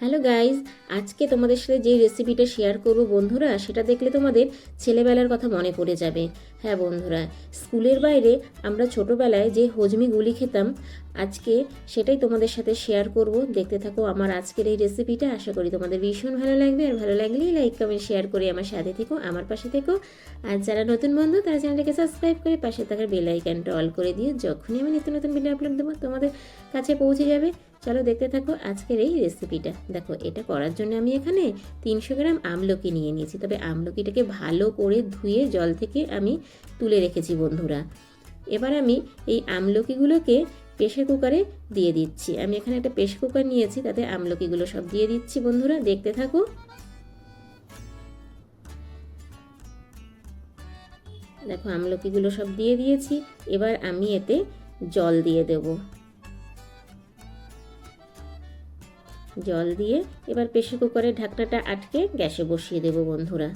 Hello guys আজকে তোমাদের সাথে যে রেসিপিটা শেয়ার করব বন্ধুরা, সেটা দেখলে তোমাদের ছেলেবেলার কথা মনে পড়ে যাবে। হ্যাঁ বন্ধুরা, স্কুলের বাইরে আমরা ছোটোবেলায় যে হজমি গুলি খেতাম, আজকে সেটাই তোমাদের সাথে শেয়ার করব। দেখতে থাকো আমার আজকের এই রেসিপিটা আশা করি তোমাদের ভীষণ ভালো লাগবে। আর ভালো লাগলেই লাইক কমেন্ট শেয়ার করে আমার সাথে থেকো, আমার পাশে থেকো। আর যারা নতুন বন্ধু, তারা চ্যানেলটাকে সাবস্ক্রাইব করে পাশে থাকার বেল আইকনটা অল করে দিও। যখনই আমি নিত্য নতুন ভিডিও আপলোড দেবো, তোমাদের কাছে পৌঁছে যাবে। চলো দেখতে থাকো আজকের এই রেসিপিটা দেখো, এটা করার জন্য আমি এখানে তিনশো গ্রাম আমলকি নিয়ে নিয়েছি। তবে আমলকিটাকে ভালো করে ধুয়ে জল থেকে আমি তুলে রেখেছি বন্ধুরা। এবার আমি এই আমলকিগুলোকে প্রেশার কুকারে দিয়ে দিচ্ছি। আমি এখানে একটা প্রেশার কুকার নিয়েছি, তাতে আমলকিগুলো সব দিয়ে দিচ্ছি বন্ধুরা। দেখতে থাকো। দেখো, আমলকিগুলো সব দিয়ে দিয়েছি। এবার আমি এতে জল দিয়ে দেবো। জল দিয়ে এবার প্রেশার কুকারের ঢাকনাটা আটকে গ্যাসে বসিয়ে দেবো বন্ধুরা।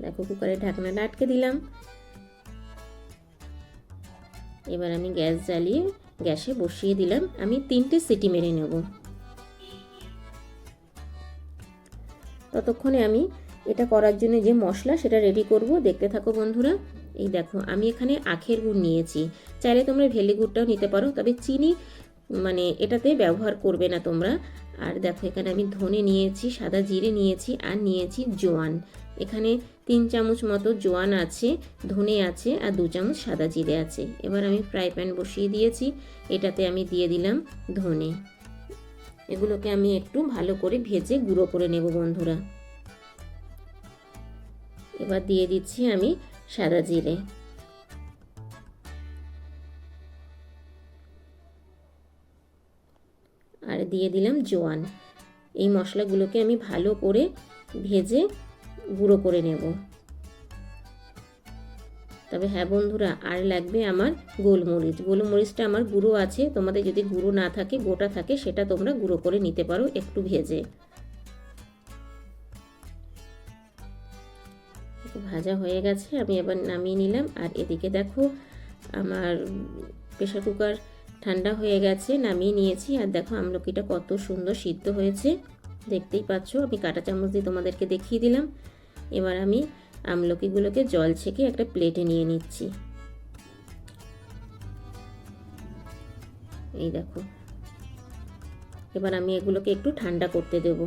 দেখো কুকারের ঢাকনাটা আটকে দিলাম। এবার আমি গ্যাস জ্বালিয়ে গ্যাসে বসিয়ে দিলাম। আমি তিনটে সিটি মেরে নেব। ততক্ষণে আমি এটা করার জন্য যে মশলা সেটা রেডি করব। দেখতে থাকো বন্ধুরা। এই দেখো, আমি এখানে আখের গুড় নিয়েছি। চাইলে তোমরা ভেলি গুড়টাও নিতে পারো, তবে চিনি মানে এটাতে ব্যবহার করবে না তোমরা। আর দেখো এখানে আমি ধনে নিয়েছি, সাদা জিরে নিয়েছি আর নিয়েছি জোয়ান। এখানে তিন চামচ মতো জোয়ান আছে, ধনে আছে আর দু চামচ সাদা জিরে আছে। এবার আমি ফ্রাই প্যান বসিয়ে দিয়েছি, এটাতে আমি দিয়ে দিলাম ধনে। এগুলোকে আমি একটু ভালো করে ভেজে গুঁড়ো করে নেব বন্ধুরা। এবার দিয়ে দিচ্ছি আমি সাদা জিরে। দিয়ে দিলাম জোয়ান। এই মশলাগুলোকে আমি ভালো করে ভেজে গুঁড়ো করে নেব। তবে হ্যাঁ বন্ধুরা, আর লাগবে আমার গোলমরিচ। গোলমরিচটা আমার গুঁড়ো আছে, তোমাদের যদি গুঁড়ো না থাকে, গোটা থাকে, সেটা তোমরা গুঁড়ো করে নিতে পারো একটু ভেজে। ভাজা হয়ে গেছে, আমি এবার নামিয়ে নিলাম। আর এদিকে দেখো, আমার প্রেশার কুকার ঠান্ডা হয়ে গেছে, নামিয়ে নিয়েছি। আর দেখো আমলকিটা কত সুন্দর সিদ্ধ হয়েছে। দেখতেই পাচ্ছ, আমি কাঁটা চামচ দিয়ে তোমাদেরকে দেখিয়ে দিলাম। এবার আমি আমলকিগুলোকে জল ছেঁকে একটা প্লেটে নিয়ে নিচ্ছি। এই দেখো। এবার আমি এগুলোকে একটু ঠান্ডা করতে দেব।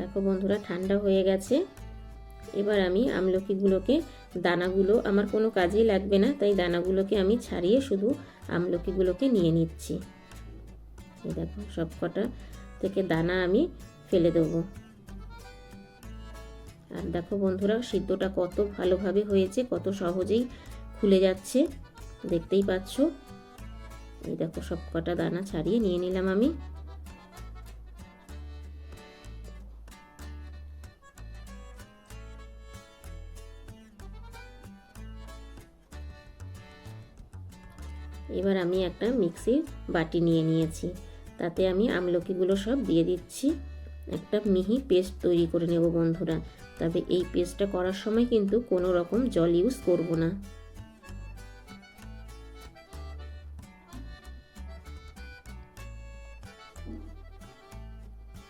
দেখো বন্ধুরা, ঠান্ডা হয়ে গেছে। এবার আমি আমলকিগুলোকে, দানাগুলো আমার কোনো কাজেই লাগবে না, তাই দানাগুলোকে আমি ছাড়িয়ে শুধু আমলকিগুলোকে নিয়ে নিচ্ছি। দেখো সব কটা থেকে দানা আমি ফেলে দেবো। আর দেখো বন্ধুরা, সিদ্ধটা কত ভালোভাবে হয়েছে, কত সহজেই খুলে যাচ্ছে, দেখতেই পাচ্ছ? এই দেখো সব কটা দানা ছাড়িয়ে নিয়ে নিলাম আমি। এবার আমি একটা মিক্সির বাটি নিয়ে নিয়েছি। তাতে আমি আমলকিগুলো সব দিয়ে দিচ্ছি। একটা মিহি পেস্ট তৈরি করে নেব বন্ধুরা। তবে এই পেস্টটা করার সময় কিন্তু কোনো রকম জল ইউজ করব না।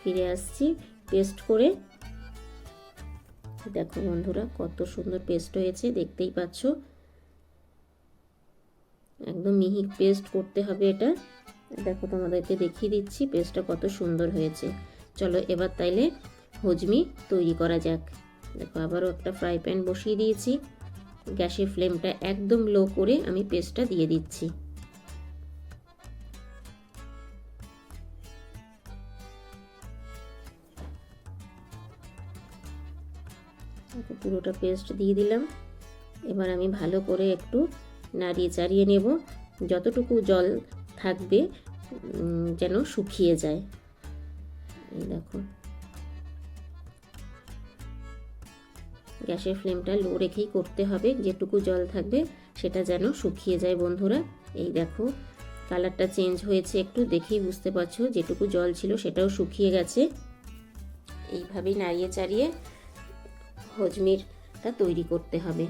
ফিরে আসছি পেস্ট করে। দেখো বন্ধুরা কত সুন্দর পেস্ট হয়েছে, দেখতেই পাচ্ছ। একদম মিহি পেস্ট করতে হবে এটা। দেখো তোমাদেরকে দেখিয়ে দিচ্ছি, পেস্টটা কত সুন্দর হয়েছে। চলো এবার তাইলে হজমি তৈরি করা যাক। দেখো আবারও একটা ফ্রাই প্যান বসিয়ে দিয়েছি। গ্যাসের ফ্লেমটা একদম লো করে আমি পেস্টটা দিয়ে দিচ্ছি। পুরোটা পেস্ট দিয়ে দিলাম। এবার আমি ভালো করে একটু নাড়িয়ে চাড়িয়ে নেব। যতটুকু জল থাকবে যেন শুকিয়ে যায়। এই দেখো। গ্যাসের ফ্লেমটা লো রেখেই করতে হবে। যেটুকু জল থাকবে, সেটা যেন শুকিয়ে যায় বন্ধুরা। এই দেখো, কালারটা চেঞ্জ হয়েছে একটু, দেখেই বুঝতে পারছ, যেটুকু জল ছিল সেটাও শুকিয়ে গেছে। এইভাবেই নাড়িয়ে চাড়িয়ে হজমিরটা তৈরি করতে হবে।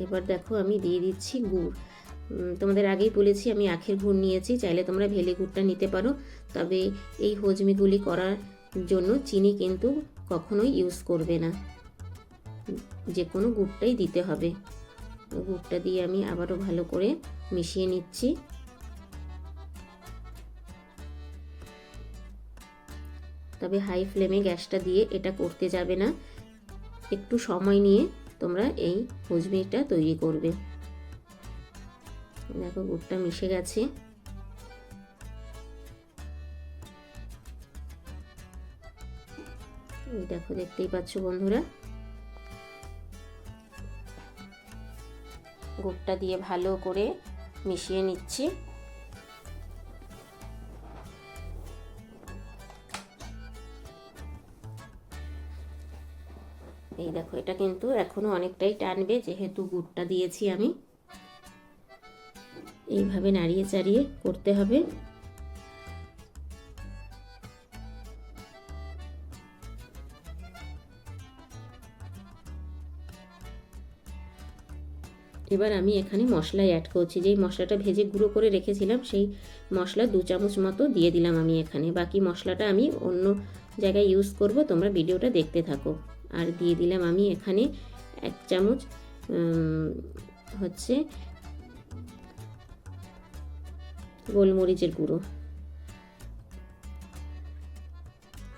এবার দেখো আমি দিয়ে দিচ্ছি গুড়। তোমাদের আগেই বলেছি আমি আখের গুড় নিয়েছি, চাইলে তোমরা ভেলে গুড়টা নিতে পারো। তবে এই হজমিগুলি করার জন্য চিনি কিন্তু কখনোই ইউজ করবে না। যে কোনো গুড়টাই দিতে হবে। গুড়টা দিয়ে আমি আবারও ভালো করে মিশিয়ে নিচ্ছি। তবে হাই ফ্লেমে গ্যাসটা দিয়ে এটা করতে যাবে না। একটু সময় নিয়ে তোমরা এই হজমিটা তৈরি করবে। দেখো, গুড়টা মিশে গেছে। দেখো, দেখতেই পাচ্ছ বন্ধুরা। গুড়টা দিয়ে ভালো করে মিশিয়ে নিচ্ছি। এই দেখো, এটা কিন্তু এখনও অনেকটাই টানবে, যেহেতু গুড়টা দিয়েছি আমি। এইভাবে নাড়িয়ে চাড়িয়ে করতে হবে। এবার আমি এখানে মশলা অ্যাড করছি। যেই মশলাটা ভেজে গুঁড়ো করে রেখেছিলাম, সেই মশলা দু চামচ মতো দিয়ে দিলাম আমি এখানে। বাকি মশলাটা আমি অন্য জায়গায় ইউজ করব, তোমরা ভিডিওটা দেখতে থাকো। আর দিয়ে দিলাম আমি এখানে এক চামচ হচ্ছে গোলমরিচের গুঁড়ো।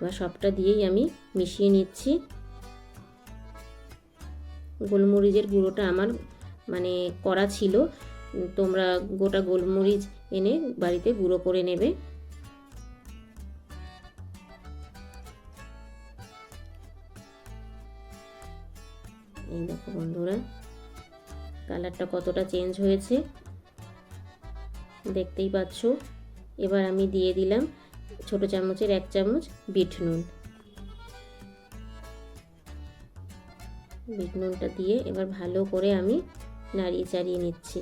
বা সবটা দিয়েই আমি মিশিয়ে নিচ্ছি। গোলমরিচের গুঁড়োটা আমার মানে করা ছিল। তোমরা গোটা গোলমরিচ এনে বাড়িতে গুঁড়ো করে নেবে। কালারটা কতটা চেঞ্জ হয়েছে? দেখতেই পাচ্ছ। এবার আমি দিয়ে দিলাম ছোট চামচের এক চামচ বিট নুন। বিট নুনটা দিয়ে এবার ভালো করে আমি নাড়িয়ে চাড়িয়ে নিচ্ছি।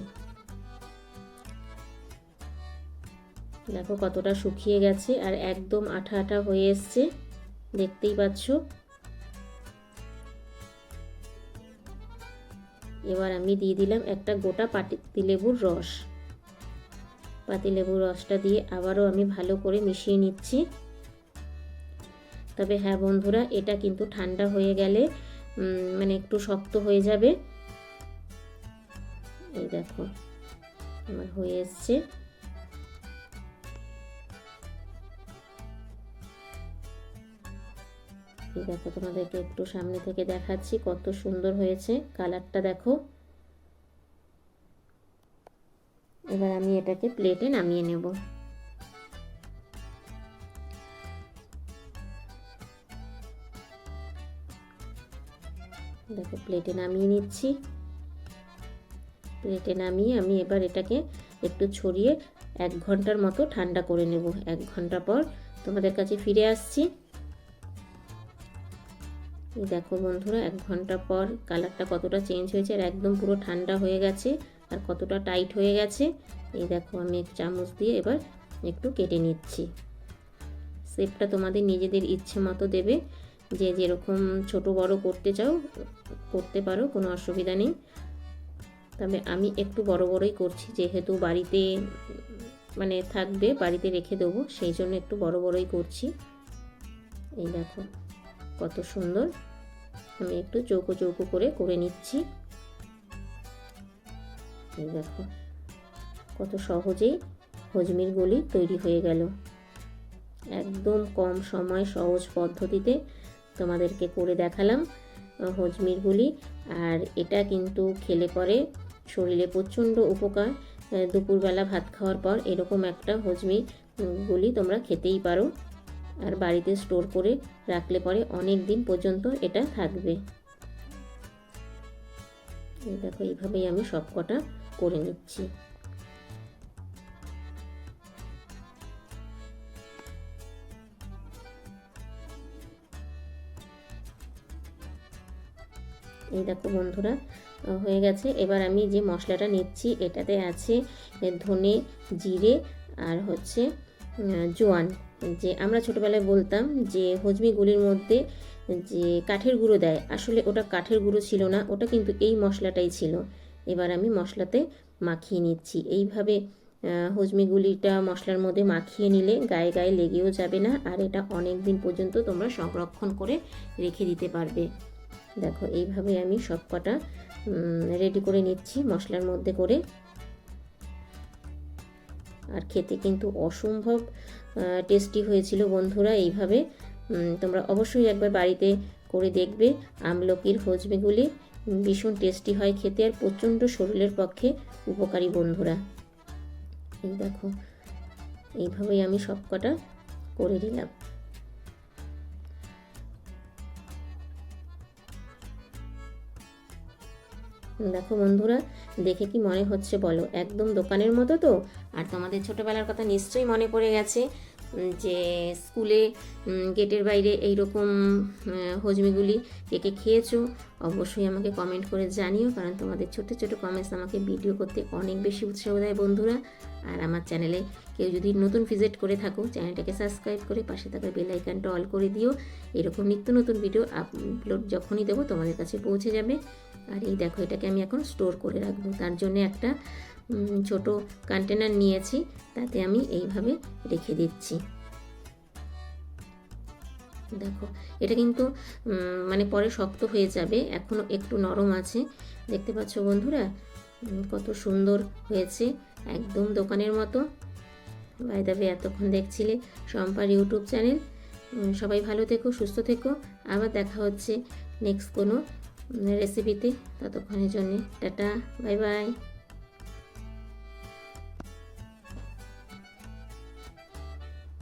দেখো কতটা শুকিয়ে গেছে আর একদম আঠা আঠা হয়ে এসছে। দেখতেই পাচ্ছ এবার আমি দিয়ে দিলাম একটা গোটা পাতিলেবুর রস। পাতিলেবুর রসটা দিয়ে আবারও আমি ভালো করে মিশিয়ে নিচ্ছি। তবে হ্যাঁ বন্ধুরা, এটা কিন্তু ঠান্ডা হয়ে গেলে মানে একটু শক্ত হয়ে যাবে। এই দেখো, আমার হয়ে এসছে। এই দেখো তোমাদেরকে একটু সামনে থেকে দেখাচ্ছি কত সুন্দর হয়েছে কালারটা দেখো। এবার আমি এটাকে প্লেটে নামিয়ে নেব। দেখো, প্লেটে নামিয়ে নিচ্ছি। প্লেটে নামিয়ে আমি এবার এটাকে একটু ছড়িয়ে এক ঘণ্টার মতো ঠান্ডা করে নেব। এক ঘণ্টা পর তোমাদের কাছে ফিরে আসছি। দেখো বন্ধুরা, এক ঘণ্টা পর কালারটা কতটা চেঞ্জ হয়েছে আর একদম পুরো ঠান্ডা হয়ে গেছে আর কতটা টাইট হয়ে গেছে। এই দেখো আমি এক চামচ দিয়ে এবার একটু কেটে নিচ্ছি। শেপটা তোমাদের নিজেদের ইচ্ছে মতো দেবে। যে যেরকম ছোট বড় করতে চাও, করতে পারো, কোনো অসুবিধা নেই। তবে আমি একটু বড় বড়ই করছি, যেহেতু বাড়িতে মানে থাকবে, বাড়িতে রেখে দেবো, সেই জন্য একটু বড় বড়ই করছি। এই দেখো। কত সুন্দর। আমি একটু চৌকো চৌকো করে করে নিচ্ছি। দেখো, কত সহজেই হজমির গলি তৈরি হয়ে গেল। একদম কম সময়, সহজ পদ্ধতিতে তোমাদেরকে করে দেখালাম হজমির গুলি। আর এটা কিন্তু খেলে পরে শরীরে প্রচণ্ড উপকার। দুপুরবেলা ভাত খাওয়ার পর এরকম একটা হজমি গুলি তোমরা খেতেই পারো। আর বাড়িতে স্টোর করে রাখলে পরে অনেক দিন পর্যন্ত এটা থাকবে। এই দেখো, এইভাবেই আমি সব কটা করে নিচ্ছি। এই দেখো বন্ধুরা, হয়ে গেছে। এবার আমি যে মশলাটা নিচ্ছি, এটাতে আছে ধনে, জিরে আর হচ্ছে জোয়ান। যে আমরা ছোটোবেলায় বলতাম যে হজমি গুলির মধ্যে যে কাঠের গুঁড়ো দেয় আসলে ওটা কাঠের গুঁড়ো ছিল না ওটা কিন্তু এই মশলাটাই ছিল। এবার আমি মশলাতে মাখিয়ে নিচ্ছি। এইভাবে আহ, হজমিগুলিটা মশলার মধ্যে মাখিয়ে নিলে গায়ে গায়ে লেগেও যাবে না আর এটা অনেক দিন পর্যন্ত তোমরা সংরক্ষণ করে রেখে দিতে পারবে। দেখো এইভাবে আমি সব কটা রেডি করে নিচ্ছি মশলার মধ্যে করে। আর খেতে কিন্তু অসম্ভব টেস্টি হয়েছিল বন্ধুরা, এইভাবে। তোমরা অবশ্যই একবার বাড়িতে করে দেখবে আমলকির হজমিগুলি ভীষণ টেস্টি হয় খেতে আর প্রচণ্ড শরীরের পক্ষে উপকারী বন্ধুরা। এই দেখো, এইভাবেই আমি সবকটা করে নিলাম। দেখো বন্ধুরা, দেখে কি মনে হচ্ছে বলো? একদম দোকানের মতো তো? আর তোমাদের ছোটোবেলার কথা নিশ্চয়ই মনে পড়ে গেছে যে স্কুলে গেটের বাইরে এই রকম হজমিগুলি কে কে খেয়েছো। অবশ্যই আমাকে কমেন্ট করে জানিও, কারণ তোমাদের ছোট ছোট কমেন্টস আমাকে ভিডিও করতে অনেক বেশি উৎসাহ দেয় বন্ধুরা। আর আমার চ্যানেলে কেউ যদি নতুন ভিজিট করে থাকো চ্যানেলটাকে সাবস্ক্রাইব করে পাশে থাকা বেল আইকনটা অল করে দিও। এরকম নিত্য নতুন ভিডিও আপলোড যখনই দেবো, তোমাদের কাছে পৌঁছে যাবে। আর এই দেখো, এটাকে আমি এখন স্টোর করে রাখব। তার জন্য একটা ছোট কন্টেনার নিয়েছি, তাতে আমি এইভাবে রেখে দিচ্ছি। দেখো, এটা কিন্তু মানে পরে শক্ত হয়ে যাবে এখনও একটু নরম আছে। দেখতে পাচ্ছ বন্ধুরা কত সুন্দর হয়েছে, একদম দোকানের মতো। বাইদাবে এতক্ষণ দেখছিলে শম্পার ইউটিউব চ্যানেল। সবাই ভালো থেকো, সুস্থ থেকো, আবার দেখা হচ্ছে নেক্সট কোনো রেসিপিতে ততক্ষণের জন্য টাটা বাই বাই